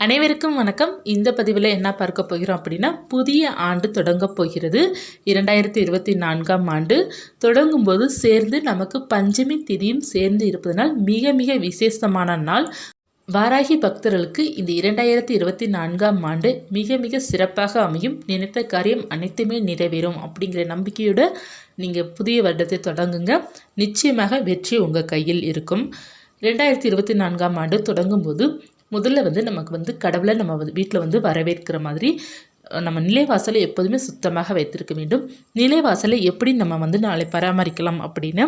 அனைவருக்கும் வணக்கம். இந்த பதிவில் என்ன பார்க்க போகிறோம் அப்படின்னா புதிய ஆண்டு தொடங்கப் போகிறது. இரண்டாயிரத்தி இருபத்தி நான்காம் ஆண்டு தொடங்கும்போது சேர்ந்து நமக்கு பஞ்சமி திதியும் சேர்ந்து இருப்பதனால் மிக மிக விசேஷமான நாள். வாராகி பக்தர்களுக்கு இந்த இரண்டாயிரத்தி இருபத்தி நான்காம் ஆண்டு மிக மிக சிறப்பாக அமையும். நினைத்த காரியம் அனைத்துமே நிறைவேறும் அப்படிங்கிற நம்பிக்கையோடு நீங்கள் புதிய வருடத்தை தொடங்குங்க. நிச்சயமாக வெற்றி உங்கள் கையில் இருக்கும். ரெண்டாயிரத்தி இருபத்தி நான்காம் ஆண்டு தொடங்கும்போது முதல்ல வந்து நமக்கு வந்து கடவுளை நம்ம வீட்டில் வந்து வரவேற்கிற மாதிரி நம்ம நிலைவாசலை எப்போதுமே சுத்தமாக வைத்திருக்க வேண்டும். நிலைவாசலை எப்படி நம்ம வந்து நாளை பராமரிக்கலாம் அப்படின்னா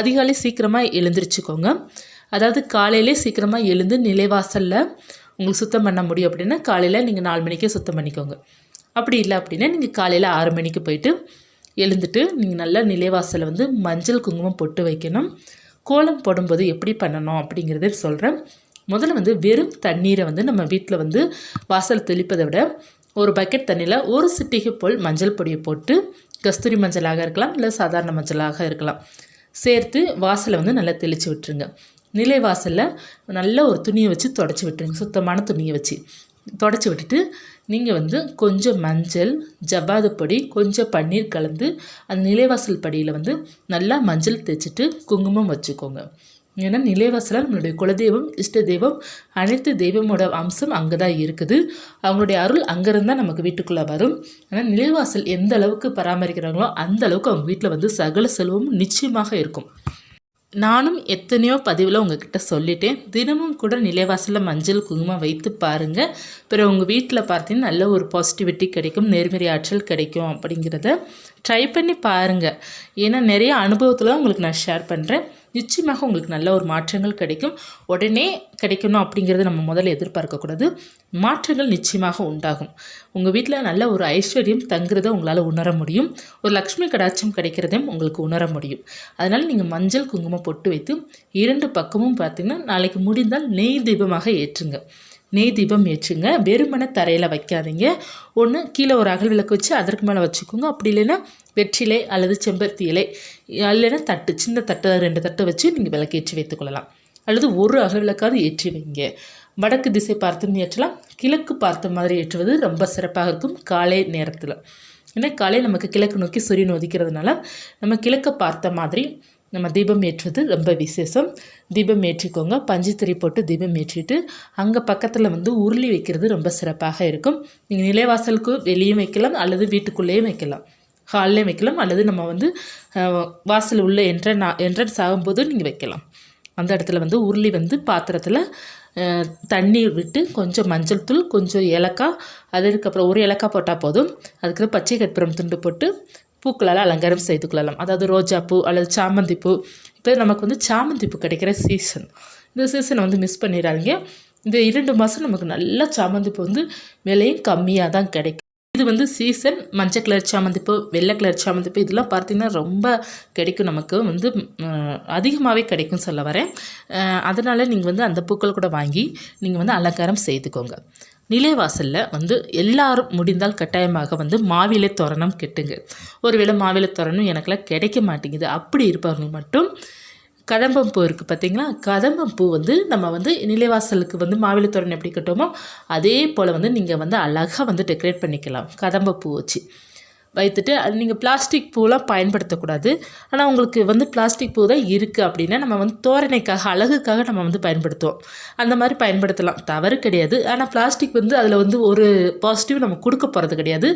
அதிகாலை சீக்கிரமாக எழுந்திரிச்சுக்கோங்க. அதாவது காலையிலே சீக்கிரமாக எழுந்து நிலைவாசலில் உங்களுக்கு சுத்தம் பண்ண முடியும் அப்படின்னா காலையில் நீங்கள் நாலு மணிக்கே சுத்தம் பண்ணிக்கோங்க. அப்படி இல்லை அப்படின்னா நீங்கள் காலையில் ஆறு மணிக்கு போயிட்டு எழுந்துட்டு நீங்கள் நல்லா நிலைவாசலை வந்து மஞ்சள் குங்குமம் பொட்டு வைக்கணும். கோலம் போடும்போது எப்படி பண்ணணும் அப்படிங்கிறத சொல்கிறேன் முதல்ல வந்து வெறும் தண்ணீரை வந்து நம்ம வீட்டில் வந்து வாசல் தெளிப்பதை விட ஒரு பக்கெட் தண்ணியில் ஒரு சிட்டிகை போல் மஞ்சள் பொடியை போட்டு கஸ்தூரி மஞ்சளாக இருக்கலாம் இல்லை சாதாரண மஞ்சளாக இருக்கலாம். சேர்த்து வாசலை வந்து நல்லா தெளித்து விட்டுருங்க. நிலை வாசலில் நல்ல ஒரு துணியை வச்சு தொடச்சி விட்டுருங்க சுத்தமான துணியை வச்சு. தொடச்சி விட்டுட்டு நீங்கள் வந்து கொஞ்சம் மஞ்சள் ஜவ்வாது பொடி கொஞ்சம் பன்னீர் கலந்து அந்த நிலைவாசல் படியில் வந்து நல்லா மஞ்சள் தேய்ச்சிட்டு குங்குமம் வச்சுக்கோங்க. ஏன்னா நிலைவாசலாக நம்மளுடைய குலதெய்வம் இஷ்ட தெய்வம் அனைத்து தெய்வமோட அம்சம் அங்கே தான் இருக்குது. அவங்களுடைய அருள் அங்கேருந்து தான் நமக்கு வீட்டுக்குள்ளே வரும். ஆனால் நிலைவாசல் எந்த அளவுக்கு பராமரிக்கிறாங்களோ அந்த அளவுக்கு அவங்க வீட்டில் வந்து சகல செல்வமும் நிச்சயமாக இருக்கும். நானும் எத்தனையோ பதிவில் உங்ககிட்ட சொல்லிட்டேன். தினமும் கூட நிலைவாசலில் மஞ்சள் குங்குமம் வைத்து பாருங்கள் பிறகு உங்கள் வீட்டில் பார்த்தீங்கன்னா நல்ல ஒரு பாசிட்டிவிட்டி கிடைக்கும் நேர்மறை ஆற்றல் கிடைக்கும் அப்படிங்கிறத ட்ரை பண்ணி பாருங்கள் ஏன்னா நிறைய அனுபவத்தில் உங்களுக்கு நான் ஷேர் பண்ணுறேன் நிச்சயமாக உங்களுக்கு நல்ல ஒரு மாற்றங்கள் கிடைக்கும். உடனே கிடைக்கணும் அப்படிங்கிறத நம்ம முதல்ல எதிர்பார்க்கக்கூடாது. மாற்றங்கள் நிச்சயமாக உண்டாகும். உங்கள் வீட்டில் நல்ல ஒரு ஐஸ்வர்யம் தங்குறதை உங்களால் உணர முடியும். ஒரு லக்ஷ்மி கடாட்சம் கிடைக்கிறதையும் உங்களுக்கு உணர முடியும். அதனால் நீங்கள் மஞ்சள் குங்குமம் பொட்டு வைத்து இரண்டு பக்கமும் பார்த்திங்கன்னா நாளைக்கு முடிந்தால் நெய் தீபமாக ஏற்றுங்க. நெய் தீபம் ஏற்றுங்க. வெறுமனை தரையில் வைக்காதீங்க. ஒன்று கீழே ஒரு அகல் விளக்கு வச்சு அதற்கு மேலே வச்சுக்கோங்க. அப்படி இல்லைன்னா வெற்றிலை அல்லது செம்பருத்தி இலை இல்லைன்னா தட்டு சின்ன தட்டு ரெண்டு தட்டு வச்சு நீங்கள் விளக்கேற்றி வைத்துக்கொள்ளலாம் அல்லது ஒரு அகல் விளக்காவது ஏற்றி வைங்க. வடக்கு திசை பார்த்தும் ஏற்றலாம். கிழக்கு பார்த்த மாதிரி ஏற்றுவது ரொம்ப சிறப்பாக இருக்கும். காலை நேரத்தில். ஏன்னா காலை நமக்கு கிழக்கு நோக்கி சூரியன் உதிக்கிறதுனால நம்ம கிழக்கை பார்த்த மாதிரி நம்ம தீபம் ஏற்றுவது ரொம்ப விசேஷம். தீபம் ஏற்றிக்கோங்க. பஞ்சுத்திரி போட்டு தீபம் ஏற்றிட்டு அங்கே பக்கத்தில் வந்து உருளி வைக்கிறது ரொம்ப சிறப்பாக இருக்கும். நீங்கள் நிலைவாசலுக்கு வெளியே வைக்கலாம் அல்லது வீட்டுக்குள்ளேயும் வைக்கலாம். ஹால்லேயும் வைக்கலாம் அல்லது நம்ம வந்து வாசல் உள்ள என்ட்ரன் என்ட்ரன்ஸ் ஆகும்போது நீங்கள் வைக்கலாம். அந்த இடத்துல வந்து உருளி வந்து பாத்திரத்தில் தண்ணீர் விட்டு கொஞ்சம் மஞ்சள் தூள் கொஞ்சம் ஏலக்காய் அதுக்கப்புறம் ஒரு ஏலக்காய் போட்டால் போதும். அதுக்கப்புறம் பச்சை கற்பூரம் துண்டு போட்டு பூக்களால் அலங்காரம் செய்து கொள்ளலாம். அதாவது ரோஜா பூ அல்லது சாமந்தி பூ. இப்போ நமக்கு வந்து சாமந்தி பூ கிடைக்கிற சீசன் இந்த சீசனை வந்து மிஸ் பண்ணிடாதீங்க. இந்த இரண்டு மாதம் நமக்கு நல்ல சாமந்தி பூ வந்து விலையும் கம்மியாக தான் கிடைக்கும். இது வந்து சீசன் மஞ்சள் கலர் சாமந்தி பூ வெள்ளை கலர் சாமந்தி பூ இதெல்லாம் பார்த்திங்கன்னா ரொம்ப கிடைக்கும் நமக்கு. வந்து அதிகமாகவே கிடைக்கும் சொல்ல வரேன். அதனால் நீங்கள் வந்து அந்த பூக்கள் கூட வாங்கி நீங்கள் வந்து அலங்காரம் செய்துக்கோங்க. நிலைவாசலில் வந்து எல்லாரும் முடிந்தால் கட்டாயமாக வந்து மாவிலை தோரணம் கெட்டுங்க. ஒருவேளை மாவிலை தோரணம் எனக்கெல்லாம் கிடைக்க மாட்டேங்குது. அப்படி இருப்பவர்கள் மட்டும் கதம்பம் பூ இருக்குது பார்த்தீங்களா கதம்பம் பூ வந்து நம்ம வந்து நிலைவாசலுக்கு வந்து மாவிலை தோரணம் எப்படி கட்டுவோமோ அதே போல் வந்து நீங்கள் வந்து அழகாக வந்து டெக்கரேட் பண்ணிக்கலாம். கதம்ப பூ வச்சு. வைத்துட்டு அது நீங்கள் பிளாஸ்டிக் பூலாம் பயன்படுத்தக்கூடாது. ஆனால் உங்களுக்கு வந்து பிளாஸ்டிக் பூ தான் இருக்குது அப்படின்னா நம்ம வந்து தோரணைக்காக அழகுக்காக நம்ம வந்து பயன்படுத்துவோம். அந்த மாதிரி பயன்படுத்தலாம். தவறு கிடையாது. ஆனால் பிளாஸ்டிக் வந்து அதில் வந்து ஒரு பாசிட்டிவ் நம்ம கொடுக்க போகிறது கிடையாது.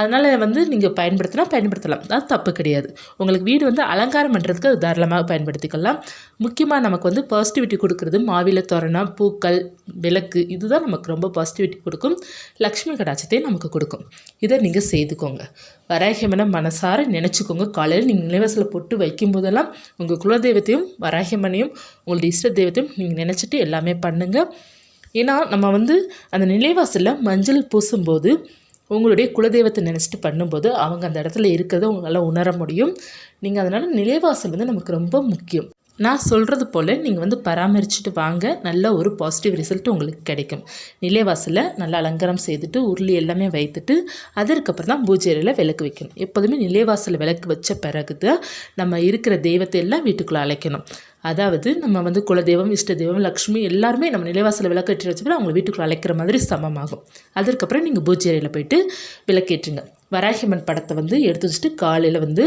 அதனால் வந்து நீங்கள் பயன்படுத்தினா பயன்படுத்தலாம். அது தப்பு கிடையாது. உங்களுக்கு வீடு வந்து அலங்காரம் பண்ணுறதுக்கு அது தாராளமாக பயன்படுத்திக்கலாம். முக்கியமாக நமக்கு வந்து பாசிட்டிவிட்டி கொடுக்குறது மாவில தோரணம் பூக்கள் விளக்கு இதுதான் நமக்கு ரொம்ப பாசிட்டிவிட்டி கொடுக்கும். லக்ஷ்மி கடாட்சத்தை நமக்கு கொடுக்கும். இதை நீங்கள் செய்துக்கோங்க. வராகியம்மனை மனசார நினச்சிக்கோங்க. காலையில் நீங்கள் நிலைவாசலில் போட்டு வைக்கும்போதெல்லாம் உங்கள் குலதெய்வத்தையும் வராகியம்மனையும் உங்களுடைய இஷ்ட தெய்வத்தையும் நீங்கள் நினச்சிட்டு எல்லாமே பண்ணுங்கள் ஏன்னா நம்ம வந்து அந்த நிலைவாசலில் மஞ்சள் பூசும்போது உங்களுடைய குலதெய்வத்தை நினச்சிட்டு பண்ணும்போது அவங்க அந்த இடத்துல இருக்கிறத உங்களால் உணர முடியும். நீங்கள் அதனால் நிலைவாசல் வந்து நமக்கு ரொம்ப முக்கியம். நான் சொல்கிறது போல் நீங்கள் வந்து பராமரிச்சுட்டு வாங்க. நல்ல ஒரு பாசிட்டிவ் ரிசல்ட் உங்களுக்கு கிடைக்கும். நிலைவாசலில் நல்லா அலங்காரம் செய்துட்டு உருளி எல்லாமே வைத்துட்டு அதற்கப்புறம் தான் பூஜை அறையில் விளக்கு வைக்கணும். எப்போதுமே நிலைவாசலில் விளக்கு வச்ச பிறகு தான் நம்ம இருக்கிற தெய்வத்தை எல்லாம் வீட்டுக்குள்ளே அழைக்கணும். அதாவது நம்ம வந்து குலதெய்வம் இஷ்ட தெய்வம் லக்ஷ்மி எல்லாருமே நம்ம நிலைவாசலில் விளக்கேற்றி வச்சுட்டு அவங்க வீட்டுக்குள்ளே அழைக்கிற மாதிரி சமமாகும். அதற்கப்புறம் நீங்கள் பூஜை அறையில் போயிட்டு விளக்கேற்றுங்க. வராகிமன் படத்தை வந்து எடுத்து வச்சுட்டு காலையில் வந்து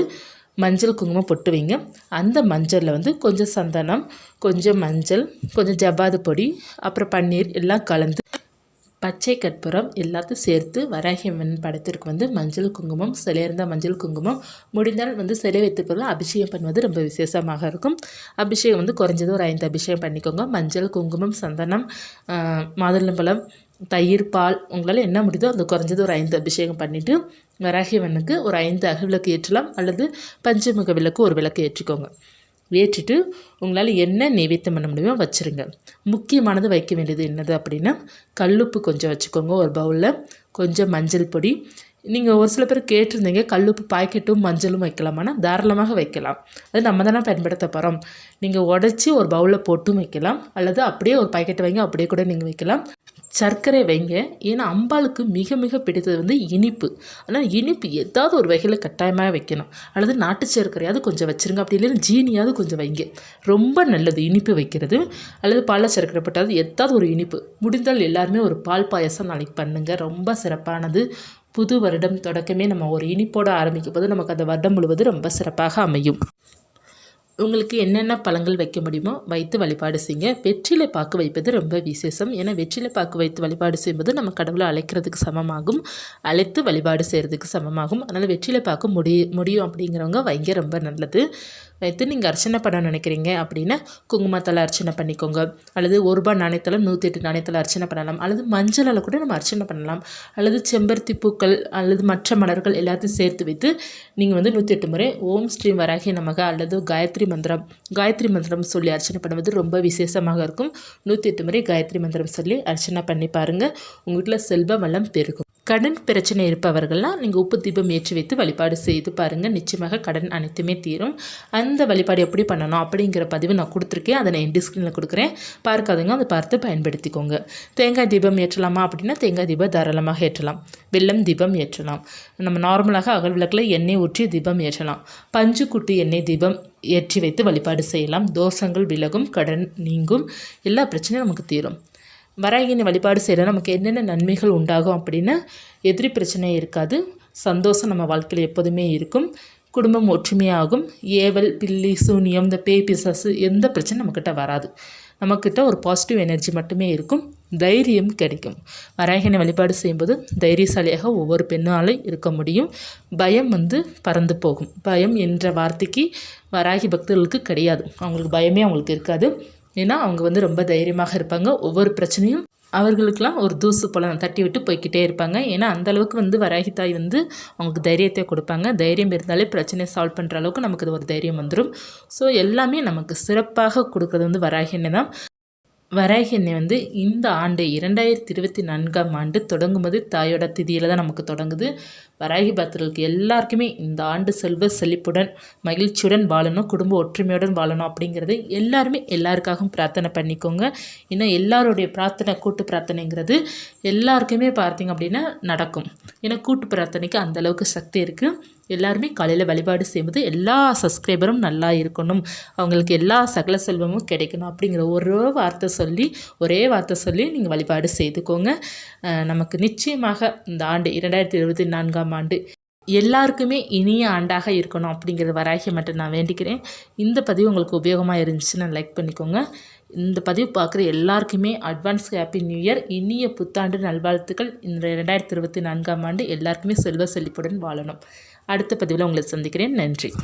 மஞ்சள் குங்குமம் பொட்டு வைங்க. அந்த மஞ்சளில் வந்து கொஞ்சம் சந்தனம் கொஞ்சம் மஞ்சள் கொஞ்சம் ஜவ்வாது பொடி அப்புறம் பன்னீர் எல்லாம் கலந்து பச்சை கற்பூரம் எல்லாத்தையும் சேர்த்து வராகியம்மன் படத்திற்கு வந்து மஞ்சள் குங்குமம் சிலையிருந்த மஞ்சள் குங்குமம் முடிந்தால் வந்து சிலை வைத்திருப்பதில் அபிஷேகம் பண்ணுவது ரொம்ப விசேஷமாக இருக்கும். அபிஷேகம் வந்து குறைஞ்சது ஒரு ஐந்து அபிஷேகம் பண்ணிக்கோங்க. மஞ்சள் குங்குமம் சந்தனம் மாதுளம்பழம் தயிர் பால் உங்களால் என்ன முடியுதோ அந்த குறைஞ்சது ஒரு ஐந்து அபிஷேகம் பண்ணிவிட்டு வராகியவனுக்கு ஒரு ஐந்து அகவிளக்கு ஏற்றலாம் அல்லது பஞ்சமுக விளக்கு ஒரு விளக்கு ஏற்றிக்கோங்க. ஏற்றிட்டு உங்களால் என்ன நைவேத்தியம் பண்ண முடியுமோ வச்சுருங்க. முக்கியமானது வைக்க வேண்டியது என்னது அப்படின்னா கல்லுப்பு கொஞ்சம் வச்சுக்கோங்க. ஒரு பவுலில் கொஞ்சம் மஞ்சள் பொடி. நீங்கள் ஒரு சில பேர் கேட்டிருந்தீங்க கல்லுப்பு பாக்கெட்டும் மஞ்சளும் வைக்கலாமான்னா தாராளமாக வைக்கலாம். அது நம்ம தானே பயன்படுத்த போகிறோம் நீங்கள் உடச்சி ஒரு பவுலில் போட்டும் வைக்கலாம். அல்லது அப்படியே ஒரு பாக்கெட் வைங்க அப்படியே கூட நீங்கள் வைக்கலாம். சர்க்கரை வைங்க. ஏன்னா அம்பாளுக்கு மிக மிக பிடித்தது வந்து இனிப்பு. ஆனால் இனிப்பு ஏதாவது ஒரு வகையில் கட்டாயமாக வைக்கணும். அல்லது நாட்டு சர்க்கரையாவது கொஞ்சம் வச்சுருங்க. அப்படி இல்லைன்னா ஜீனியாவது கொஞ்சம் வைங்க. ரொம்ப நல்லது இனிப்பு வைக்கிறது. அல்லது பால சர்க்கரை போட்டாவது ஏதாவது ஒரு இனிப்பு. முடிந்தால் எல்லாருமே ஒரு பால் பாயசம் நாளைக்கு பண்ணுங்கள் ரொம்ப சிறப்பானது. புது வருடம் தொடக்கமே நம்ம ஒரு இனிப்போடு ஆரம்பிக்கும் போது நமக்கு அந்த வருடம் முழுவதும் ரொம்ப சிறப்பாக அமையும். உங்களுக்கு என்னென்ன பழங்கள் வைக்க முடியுமோ வைத்து வழிபாடு செய்யுங்க. வெற்றிலை பாக்கு வைப்பது ரொம்ப விசேஷம். ஏன்னா வெற்றிலை பாக்கு வைத்து வழிபாடு செய்யும்போது நம்ம கடவுளை அழைக்கிறதுக்கு சமமாகும். அழைத்து வழிபாடு செய்கிறதுக்கு சமமாகும். அதனால் வெற்றிலை பாக்கு முடி முடியும் அப்படிங்கிறவங்க வைங்க ரொம்ப நல்லது. வைத்து நீங்கள் அர்ச்சனை பண்ண நினைக்கிறீங்க அப்படின்னா குங்குமத்தில் அர்ச்சனை பண்ணிக்கோங்க. அல்லது ஒரு ரூபாய் நாணயத்தில் நூற்றி எட்டு நாணயத்தில் அர்ச்சனை பண்ணலாம். அல்லது மஞ்சளால் கூட நம்ம அர்ச்சனை பண்ணலாம். அல்லது செம்பருத்தி பூக்கள் அல்லது மற்ற மலர்கள் எல்லாத்தையும் சேர்த்து வைத்து நீங்கள் வந்து நூற்றி எட்டு முறை ஓம் ஸ்ரீ வராகி நமக அல்லது காயத்ரி மந்திரம் காயத்ரி மந்திரம் சொல்லி அர்ச்சனை பண்ணுவது ரொம்ப விசேஷமாக இருக்கும். நூற்றி எட்டு முறை காயத்ரி மந்திரம் சொல்லி அர்ச்சனை பண்ணி பாருங்கள் உங்கள் வீட்டில் செல்வ வளம் பெருகும். கடன் பிரச்சனை இருப்பவர்கள்லாம் நீங்கள் உப்பு தீபம் ஏற்றி வைத்து வழிபாடு செய்து பாருங்கள் நிச்சயமாக கடன் அனைத்துமே தீரும். அந்த வழிபாடு எப்படி பண்ணணும் அப்படிங்கிற பதிவு நான் கொடுத்துருக்கேன். அதை நான் என் ஸ்க்ரீனில் கொடுக்குறேன். பார்க்காதவங்க அதை பார்த்து பயன்படுத்திக்கோங்க. தேங்காய் தீபம் ஏற்றலாமா அப்படின்னா தேங்காய் தீபம் தாராளமாக ஏற்றலாம். வெள்ளம் தீபம் ஏற்றலாம். நம்ம நார்மலாக அகல் விளக்கில் எண்ணெய் ஊற்றி தீபம் ஏற்றலாம். பஞ்சு குட்டி எண்ணெய் தீபம் ஏற்றி வைத்து வழிபாடு செய்யலாம். தோஷங்கள் விலகும் கடன் நீங்கும் எல்லா பிரச்சனையும் நமக்கு தீரும். வராகினி வழிபாடு செய்கிற நமக்கு என்னென்ன நன்மைகள் உண்டாகும் அப்படின்னா எதிரி பிரச்சனை இருக்காது. சந்தோஷம் நம்ம வாழ்க்கையில் எப்போதுமே இருக்கும். குடும்பம் ஒற்றுமையாகும். ஏவல் பில்லி சூனியம் இந்த பேய் பிசாசு எந்த பிரச்சனை நம்மக்கிட்ட வராது. நம்மக்கிட்ட ஒரு பாசிட்டிவ் எனர்ஜி மட்டுமே இருக்கும். தைரியம் கிடைக்கும். வராகினை வழிபாடு செய்யும்போது தைரியசாலியாக ஒவ்வொரு பெண்ணாலும் இருக்க முடியும். பயம் வந்து பறந்து போகும். பயம் என்ற வார்த்தைக்கு வராகி பக்தர்களுக்கு கிடையாது. அவங்களுக்கு பயமே அவங்களுக்கு இருக்காது. ஏன்னா அவங்க வந்து ரொம்ப தைரியமாக இருப்பாங்க. ஒவ்வொரு பிரச்சனையும் அவர்களுக்கெல்லாம் ஒரு தூசு பழம் தட்டி விட்டு போய்கிட்டே இருப்பாங்க. ஏன்னா அந்தளவுக்கு வந்து வராகி தாய் வந்து அவங்களுக்கு தைரியத்தை கொடுப்பாங்க. தைரியம் இருந்தாலே பிரச்சனையை சால்வ் பண்ணுற அளவுக்கு நமக்கு அது ஒரு தைரியம் வந்துடும் ஸோ எல்லாமே நமக்கு சிறப்பாக கொடுக்குறது வந்து வராகினை தான் வராகி வந்து இந்த ஆண்டு இரண்டாயிரத்தி இருபத்தி நான்காம் ஆண்டு தொடங்கும்போது தாயோட திதியில் தான் நமக்கு தொடங்குது. வராகி பக்தர்களுக்கு எல்லாருக்குமே இந்த ஆண்டு செல்வ செழிப்புடன் மகிழ்ச்சியுடன் வாழணும் குடும்ப ஒற்றுமையுடன் வாழணும் அப்படிங்கிறது எல்லாருமே எல்லாருக்காகவும் பிரார்த்தனை பண்ணிக்கோங்க. ஏன்னா எல்லாருடைய பிரார்த்தனை கூட்டு பிரார்த்தனைங்கிறது எல்லாருக்குமே பார்த்திங்க அப்படின்னா நடக்கும். ஏன்னா கூட்டு பிரார்த்தனைக்கு அந்தளவுக்கு சக்தி இருக்குது எல்லாருமே காலையில் வழிபாடு செய்யும்போது எல்லா சப்ஸ்கிரைபரும் நல்லா இருக்கணும். அவங்களுக்கு எல்லா சகல செல்வமும் கிடைக்கணும் அப்படிங்கிற ஒரு வார்த்தை சொல்லி ஒரே வார்த்தை சொல்லி நீங்கள் வழிபாடு செய்துக்கோங்க. நமக்கு நிச்சயமாக இந்த ஆண்டு இரண்டாயிரத்தி இருபத்தி நான்காம் ஆண்டு எல்லாருக்குமே இனிய ஆண்டாக இருக்கணும் அப்படிங்கிறது வராகிய மட்டும் நான் வேண்டிக்கிறேன். இந்த பதிவு உங்களுக்கு உபயோகமாக இருந்துச்சுன்னு லைக் பண்ணிக்கோங்க. இந்த பதிவு பார்க்குற எல்லாருக்குமே அட்வான்ஸ் ஹாப்பி நியூ இயர் இனிய புத்தாண்டு நல்வாழ்த்துக்கள். இந்த ரெண்டாயிரத்தி இருபத்தி நான்காம் ஆண்டு எல்லாருக்குமே செல்வ செழிப்புடன் வாழணும். அடுத்த பதிவில் உங்களை சந்திக்கிறேன். நன்றி.